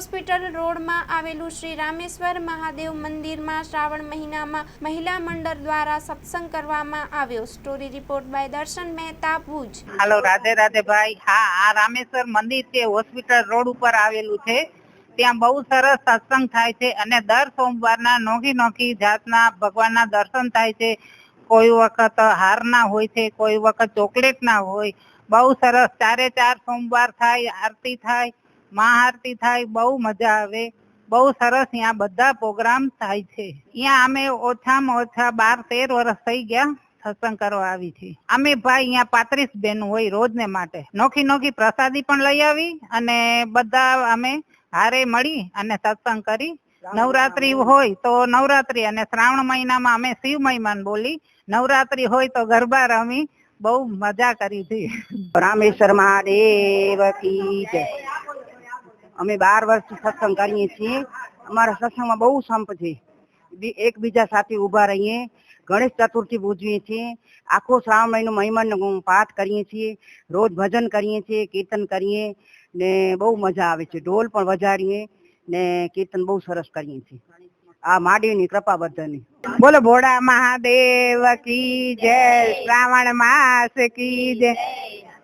Hospital રોડમાં આવેલું શ્રી રામેશ્વર મહાદેવ મંદિરમાં શ્રાવણ મહિનામાં મહિલા મંડળ દ્વારા સત્સંગ કરવામાં આવ્યો. સ્ટોરી રિપોર્ટ બાય દર્શન મહેતા ભુજ. હાલો, રાધે રાધે ભાઈ. હા, આ રામેશ્વર મંદિર છે, હોસ્પિટલ રોડ ઉપર આવેલું છે. ત્યાં બહુ સરસ સત્સંગ થાય છે અને દર સોમવારના નોખી નોખી જાતના ભગવાનના દર્શન થાય છે. કોઈ વખત હારના હોય છે, કોઈ વખત ચોકલેટના હોય. બહુ સરસ. ચારે ચાર સોમવાર થાય, આરતી થાય. મહાઆરતી થાય બહુ મજા આવે બહુ સરસ ત્યાં બધા પ્રોગ્રામ થાય છે. ત્યાં અમે ઓછામાં ઓછા બાર તેર વર્ષ થઈ ગયા સત્સંગ કરવા આવી છે. અમે ભાઈ અહીંયા પાંત્રીસ બેન હોય રોજને માટે. નોખી નોખી પ્રસાદી પણ લઈ આવી અને બધા અમે હારે મળી અને સત્સંગ કરી. નવરાત્રી હોય તો નવરાત્રી અને શ્રાવણ મહિનામાં અમે શિવ મહિમાન બોલી. નવરાત્રી હોય તો ગરબા રમી. બહુ મજા કરી હતી. રામેશ્વર મહાદેવ કી જય. અમે બાર વર્ષથી સત્સંગ કરીએ છીએ. અમારા સત્સંગમાં બહુ સંપ છે. એકબીજા સાથે ઊભા રહીએ, ગણેશ ચતુર્થી પૂજવીએ છીએ, આખો શ્રાવણ મહિનો મહિમાનો પાઠ કરીએ છીએ, રોજ ભજન કરીએ છીએ, કીર્તન કરીએ ને બહુ મજા આવે છે. ઢોલ પણ વજાડીએ ને કીર્તન બહુ સરસ કરીએ છીએ. આ માડીની કૃપા બધાની. બોલો ભોળા મહાદેવ કી જય, શ્રાવણ માસ કી જય.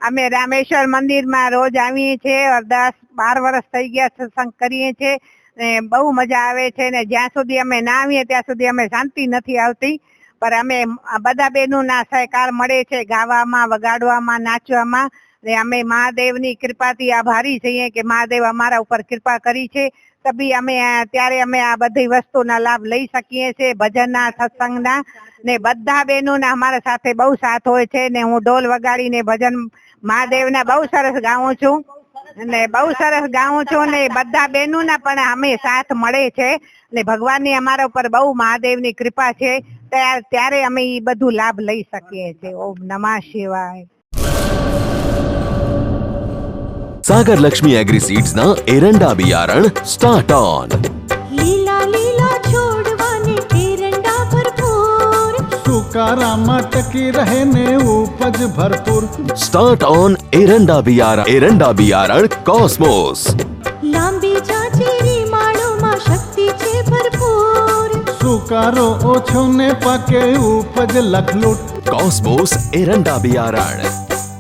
અમે રામેશ્વર મંદિરમાં રોજ આવીએ છીએ દસ બાર વર્ષ થઈ ગયા સત્સંગ કરીએ છીએ ને બહુ મજા આવે છે ને જ્યાં સુધી અમે ના આવીએ ત્યાં સુધી અમે શાંતિ નથી આવતી. પણ અમે બધા બહેનોના સહકાર મળે છે ગાવામાં, વગાડવામાં, નાચવામાં ને અમે મહાદેવની કૃપાથી આભારી છીએ કે મહાદેવ અમારા ઉપર કૃપા કરી છે. તબી અમે ત્યારે અમે આ બધી વસ્તુના લાભ લઈ શકીએ છીએ, ભજનના, સત્સંગના. ને બધા બહેનોના અમારા સાથે બહુ સાથ હોય છે. ને હું ઢોલ વગાડીને ભજન મહાદેવના બહુ સરસ ગાઉં છું. ને બહુ સરસ ગાઉં છું ને બધા બહેનોના પણ અમે સાથ મળે છે. ને ભગવાનની અમારા ઉપર બહુ મહાદેવની કૃપા છે. ત્યાં- ત્યારે અમે એ બધું લાભ લઈ શકીએ છીએ. ઓમ નમા શિવાય. सागर लक्ष्मी एग्रीसीड्स ना एरंडा बियारण स्टार्ट ऑन લીલા લીલા છોડવાને એરંડા ભરપૂર સુકારામાં ટકી રહે ને ઉપજ ભરપૂર स्टार्ट ऑन एरंडा बियारण एरंडा बियारण कॉस्मोस લાંબી જાચેરી માળોમાં શક્તિ છે ભરપૂર સુકારો ઓછો ને પાકે ઉપજ લખલૂટ कॉस्मोस एरंडा बियारण